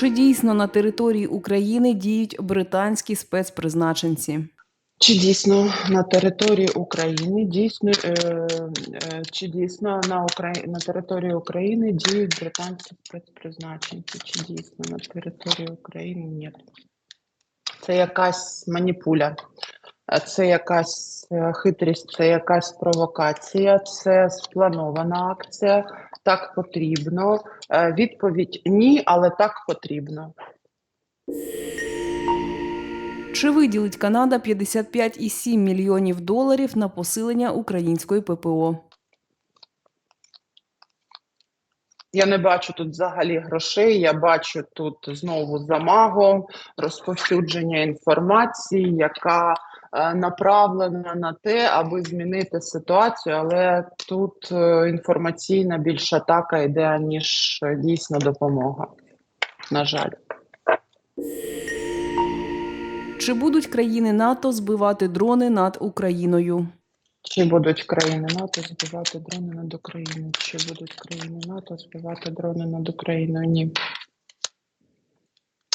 Чи дійсно на території України діють британські спецпризначенці? Чи дійсно на території України дійсно е, е, чи дійсно на Украї... на території України діють британські спецпризначенці? Чи дійсно на території України? Ні. Це якась маніпуля, це якась е, хитрість, це якась провокація, це спланована акція. Так потрібно. Е, Відповідь ні, але так потрібно. Чи виділить Канада 55,7 мільйонів доларів на посилення української ППО? Я не бачу тут взагалі грошей. Я бачу тут знову замагу, розповсюдження інформації, яка направлена на те, аби змінити ситуацію. Але тут е, інформаційна більш атака йде, ніж е, дійсна допомога. На жаль. Чи будуть країни НАТО збивати дрони над Україною? Чи будуть країни НАТО збивати дрони над Україною? Чи будуть країни НАТО збивати дрони над Україною? Ні.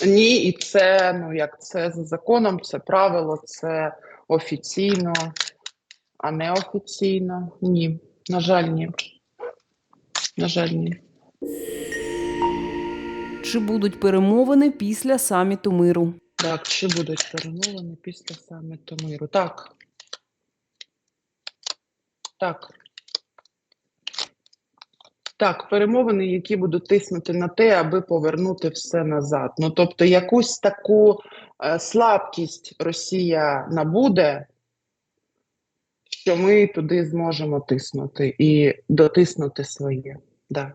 Ні, і це ну як це за законом, це правило, це офіційно, а не офіційно. Ні. На жаль, ні. На жаль, ні. Чи будуть перемовини після саміту миру? Так, чи будуть перемовини після саміту миру? Так. Так. Так, перемовини, які будуть тиснути на те, аби повернути все назад. Ну, тобто, якусь таку е, слабкість Росія набуде, що ми туди зможемо тиснути і дотиснути своє. Да.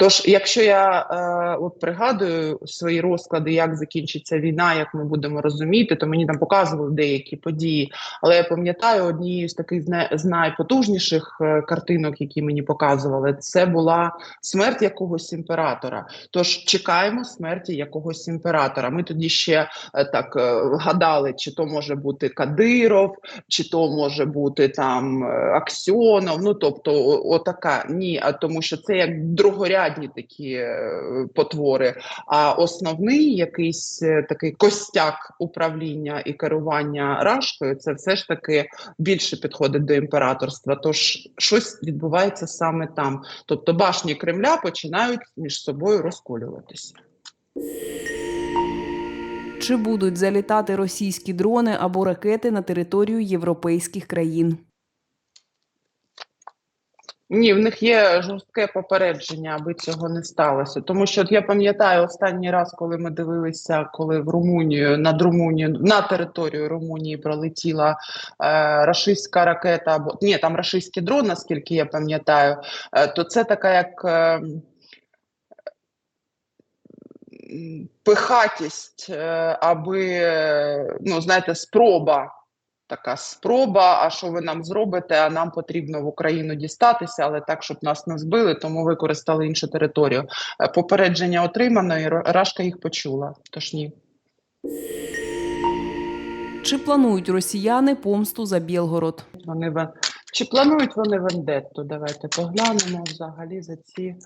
Тож, якщо я е, от пригадую свої розклади, як закінчиться війна, як ми будемо розуміти, то мені там показували деякі події. Але я пам'ятаю однією з таких з найпотужніших е, картинок, які мені показували, це була смерть якогось імператора. Тож чекаємо смерті якогось імператора. Ми тоді ще е, так е, гадали, чи то може бути Кадиров, чи то може бути там е, Аксьонов. Ну тобто, отака ні, а тому, що це як другорядні такі е, потвори. А основний якийсь е, такий костяк управління і керування рашкою, це все ж таки більше підходить до імператорства. Тож щось відбувається саме там. Тобто башні Кремля починають між собою розколюватися. Чи будуть залітати російські дрони або ракети на територію європейських країн? Ні, в них є жорстке попередження, аби цього не сталося. Тому що от я пам'ятаю останній раз, коли ми дивилися, коли в Румунію над Румунію на територію Румунії пролетіла е, рашистська ракета, або ні, там рашистський дрон, наскільки я пам'ятаю, е, то це така як. Е, Пихатість, е, аби, е, ну, знаєте, спроба така спроба. А що ви нам зробите? А нам потрібно в Україну дістатися, але так, щоб нас не збили, тому використали іншу територію. Е, Попередження отримано, і Рашка їх почула. Тож ні. Чи планують росіяни помсту за Білгород? Вони вен- чи планують вони вендетту? Давайте поглянемо взагалі за ці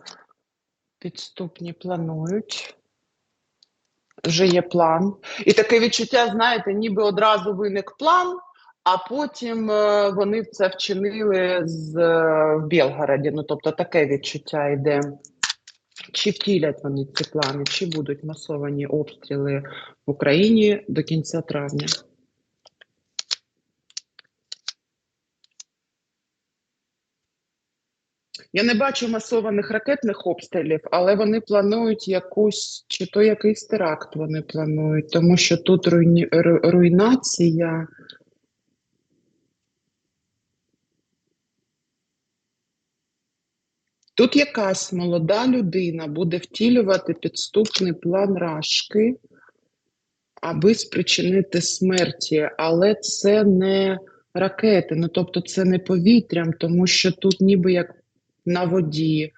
підступні планують. Вже є план. І таке відчуття, знаєте, ніби одразу виник план, а потім е, вони це вчинили з, е, в Білгороді. Ну, тобто таке відчуття йде. Чи втілять вони ці плани, чи будуть масовані обстріли в Україні до кінця травня? Я не бачу масованих ракетних обстрілів, але вони планують якусь, чи то якийсь теракт вони планують, тому що тут руйні, руйнація. Тут якась молода людина буде втілювати підступний план Рашки, аби спричинити смерті, але це не ракети, ну тобто це не повітрям, тому що тут ніби як на воді,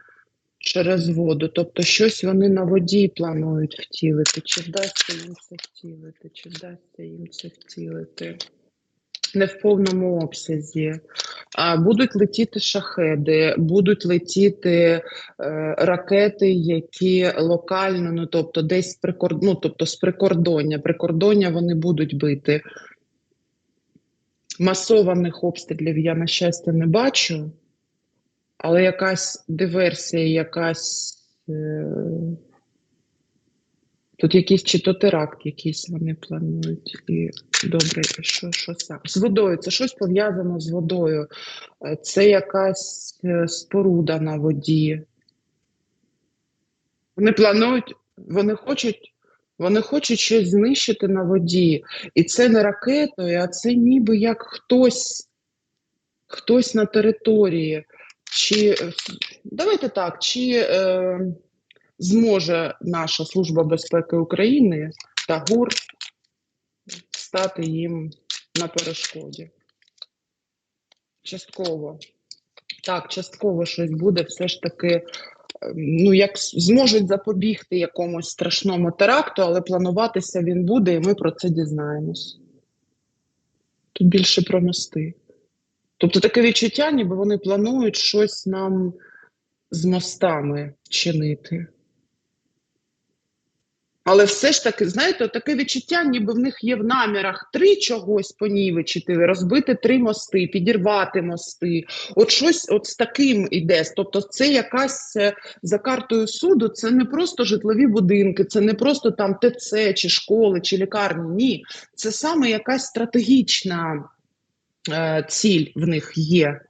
через воду. Тобто щось вони на воді планують втілити. Чи вдасться їм це втілити? Чи вдасться їм це втілити? Не в повному обсязі. Будуть летіти шахеди, будуть летіти е, ракети, які локально, ну тобто десь прикор... ну, тобто з прикордоння. Прикордоння вони будуть бити. Масованих обстрілів я, на щастя, не бачу, але якась диверсія, якась. Е... Тут якийсь чи то теракт, якийсь вони планують. І добре, що, що саме? З водою, це щось пов'язано з водою. Е, Це якась е, споруда на воді. Вони планують, вони хочуть, вони хочуть щось знищити на воді. І це не ракетою, а це ніби як хтось, хтось на території. Чи е, давайте так, чи е, зможе наша Служба безпеки України та ГУР стати їм на перешкоді? Частково. Так, частково щось буде, все ж таки, е, ну, як зможуть запобігти якомусь страшному теракту, але плануватися він буде, і ми про це дізнаємось. Тут більше про мости. Тобто таке відчуття, ніби вони планують щось нам з мостами чинити. Але все ж таки, знаєте, таке відчуття, ніби в них є в намірах три чогось понівечити, розбити три мости, підірвати мости. От щось от з таким іде. Тобто, це якась е, за картою суду, це не просто житлові будинки, це не просто там ТЦ, чи школи, чи лікарні. Ні, це саме якась стратегічна е, ціль в них є.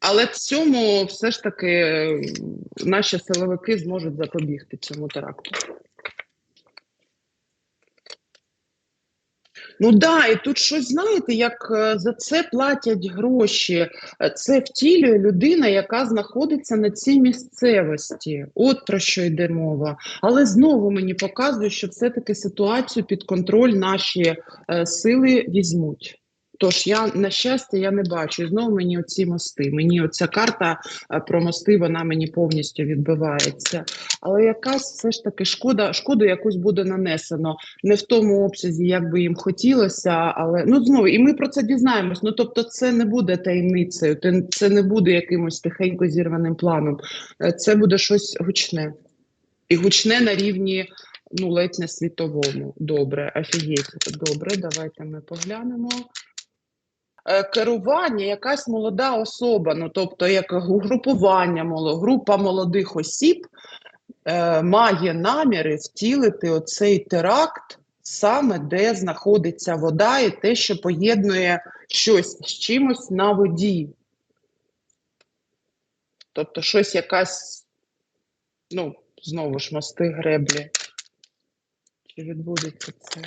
Але в цьому все ж таки наші силовики зможуть запобігти цьому теракту. Ну да, і тут щось знаєте, як е, за це платять гроші. Це втілює людина, яка знаходиться на цій місцевості. От про що йде мова. Але знову мені показує, що все-таки ситуацію під контроль наші е, сили візьмуть. Тож я на щастя я не бачу. І знову мені оці мости. Мені оця карта е, про мости, вона мені повністю відбивається. Але якась все ж таки шкода, шкоду якусь буде нанесено не в тому обсязі, як би їм хотілося, але ну знову і ми про це дізнаємось. Ну тобто, це не буде таємницею, це не буде якимось тихенько зірваним планом. Е, Це буде щось гучне. І гучне на рівні, ну, ледь не світовому. Добре, офігеть. Добре, давайте ми поглянемо. Е, Керування, якась молода особа, ну тобто як угрупування, група молодих осіб е, має наміри втілити оцей теракт саме де знаходиться вода і те, що поєднує щось з чимось на воді. Тобто щось якась, ну, знову ж мости греблі. Чи відбудеться це?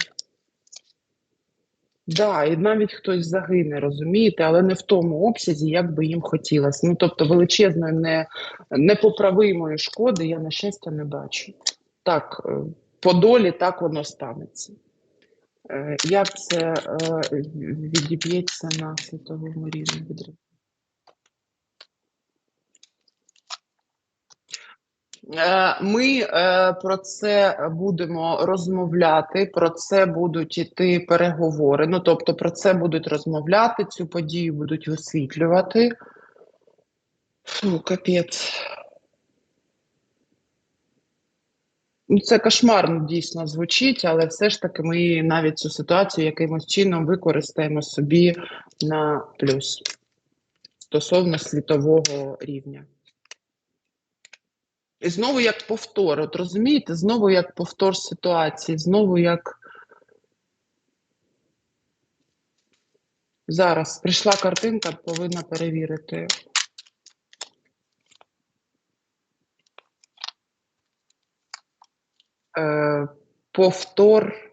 Да, і навіть хтось загине, розумієте, але не в тому обсязі, як би їм хотілося. Ну, тобто величезної не, непоправимої шкоди я, на щастя, не бачу. Так, е, по долі так воно станеться. Е, Як це е, відіб'ється на світовому рівні відразу? Ми е, про це будемо розмовляти, про це будуть іти переговори. Ну, тобто, про це будуть розмовляти, цю подію будуть висвітлювати. Фу, капець. Ну, Це кошмарно дійсно звучить, але все ж таки ми навіть цю ситуацію якимось чином використаємо собі на плюс стосовно світового рівня. І знову як повтор, от розумієте, знову як повтор ситуації, знову як. Зараз прийшла картинка, повинна перевірити. Е, повтор.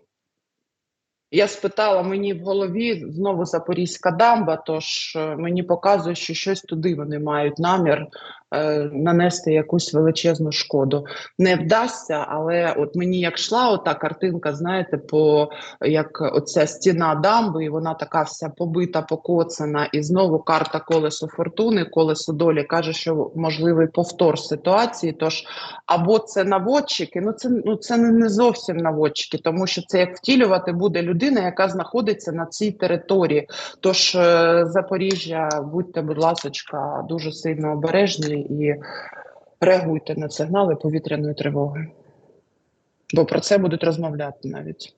Я спитала, мені в голові знову Запорізька дамба, тож е, мені показує, що щось туди вони мають намір е, нанести якусь величезну шкоду. Не вдасться, але от мені як йшла ота картинка, знаєте, по як оця стіна дамби, і вона така вся побита, покоцана, і знову карта колесо фортуни, колесо долі каже, що можливий повтор ситуації. Тож або це наводчики, ну це ну це не зовсім наводчики, тому що це як втілювати буде людина. Людина, яка знаходиться на цій території. Тож е, Запоріжжя, будьте, будь ласочка, дуже сильно обережні і реагуйте на сигнали повітряної тривоги. Бо про це будуть розмовляти навіть.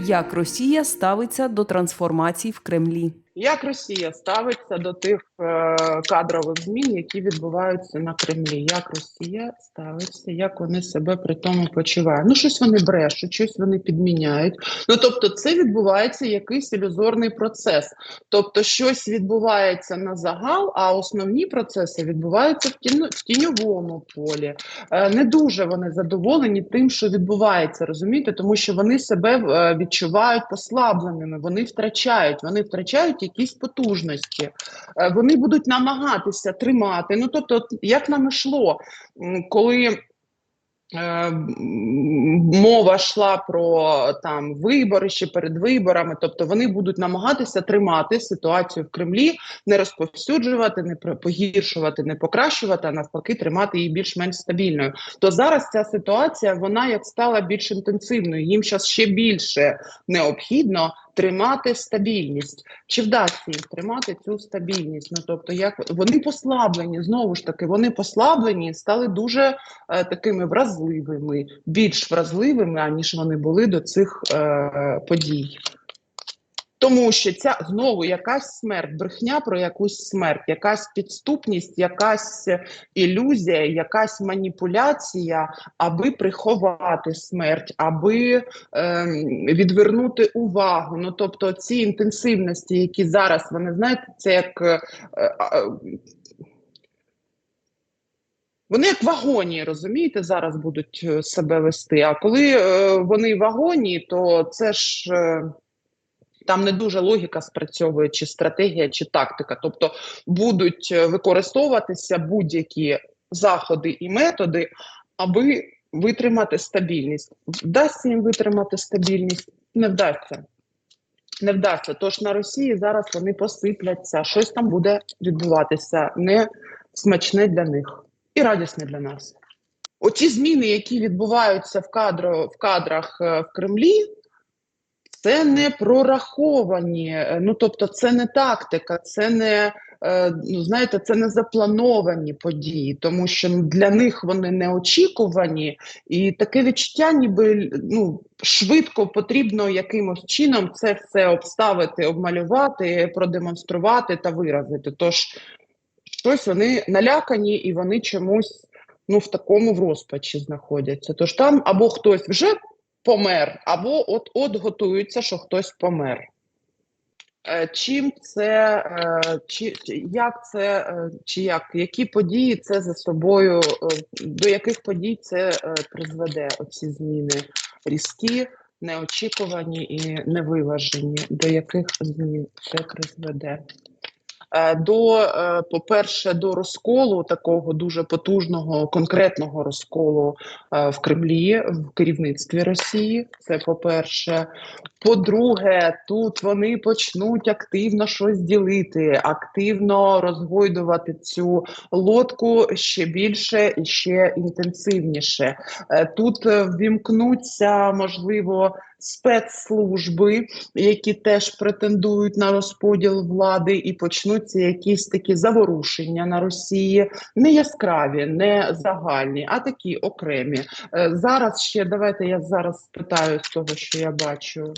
Як Росія ставиться до трансформацій в Кремлі? Як Росія ставиться до тих е, кадрових змін, які відбуваються на Кремлі? Як Росія ставиться, як вони себе при тому почувають? Ну, щось вони брешуть, щось вони підміняють. Ну тобто, це відбувається якийсь ілюзорний процес. Тобто, щось відбувається на загал, а основні процеси відбуваються в, в тіньовому полі. Е, не дуже вони задоволені тим, що відбувається, розумієте, тому що вони себе е, відчувають послабленими, вони втрачають, вони втрачають якісь потужності. Е, Вони будуть намагатися тримати. Ну тобто, як нам ішло, коли. е, Мова йшла про там вибори ще перед виборами, тобто вони будуть намагатися тримати ситуацію в Кремлі, не розповсюджувати, не погіршувати, не покращувати, а навпаки, тримати її більш-менш стабільною. То зараз ця ситуація вона як стала більш інтенсивною. Їм зараз ще більше необхідно тримати стабільність. Чи вдасться їм тримати цю стабільність? Ну тобто, як вони послаблені, знову ж таки, вони послаблені, стали дуже е, такими вразливими, більш вразливими, аніж вони були до цих е, подій. Тому що ця знову якась смерть, брехня про якусь смерть, якась підступність, якась ілюзія, якась маніпуляція, аби приховати смерть, аби ем, відвернути увагу. Ну тобто ці інтенсивності, які зараз вони знаєте, це як. е, е, вони як в агонії, розумієте, зараз будуть е, себе вести. А коли е, вони в агонії, то це ж е, там не дуже логіка спрацьовує, чи стратегія, чи тактика. Тобто будуть е, використовуватися будь-які заходи і методи, аби витримати стабільність. Вдасться їм витримати стабільність? Не вдасться. Не вдасться. Тож на Росії зараз вони посипляться, щось там буде відбуватися не смачне для них і радісне для нас. Оці зміни, які відбуваються в, кадро, в кадрах е, в Кремлі, це не прораховані. е, Ну тобто, це не тактика, це не е, ну знаєте, це не заплановані події, тому що для них вони неочікувані, і таке відчуття, ніби ну швидко потрібно якимось чином це все обставити, обмалювати, продемонструвати та виразити. Тож щось вони налякані і вони чомусь ну в такому в розпачі знаходяться. Тож там або хтось вже помер, або от от готується, що хтось помер. Е, Чим це, е, чи, як це, е, чи як, які події це за собою, до яких подій це призведе, оці зміни різкі, неочікувані і невиважені, до яких змін це призведе? Е, До, е, по-перше, до розколу такого дуже потужного, конкретного розколу е, в Кремлі, в керівництві Росії. Це по-перше. По-друге, тут вони почнуть активно щось ділити, активно розгойдувати цю лодку ще більше і ще інтенсивніше. Тут ввімкнуться, можливо, спецслужби, які теж претендують на розподіл влади, і почнуться якісь такі заворушення на Росії, не яскраві, не загальні, а такі окремі. Е, Зараз ще давайте я зараз спитаю з того, що я бачу.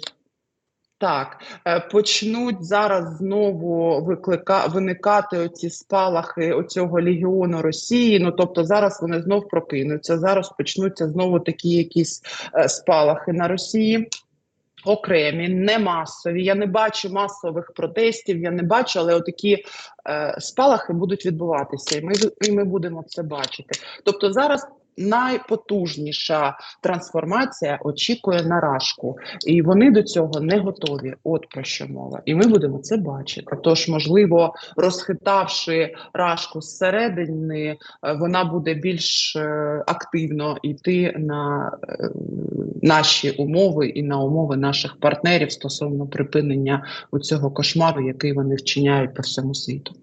Так, е, почнуть зараз знову виклика... виникати оці спалахи оцього легіону Росії. Ну тобто зараз вони знов прокинуться. Зараз почнуться знову такі якісь е, спалахи на Росії. Окремі, не масові. Я не бачу масових протестів. Я не бачу, але отакі е, спалахи будуть відбуватися, і ми і ми будемо це бачити. Тобто зараз найпотужніша трансформація очікує на рашку, і вони до цього не готові. От про що мова, і ми будемо це бачити. Тож, можливо, розхитавши рашку зсередини, е, вона буде більш е, активно йти на е, наші умови і на умови наших партнерів стосовно припинення у цього кошмару, який вони вчиняють по всьому світу.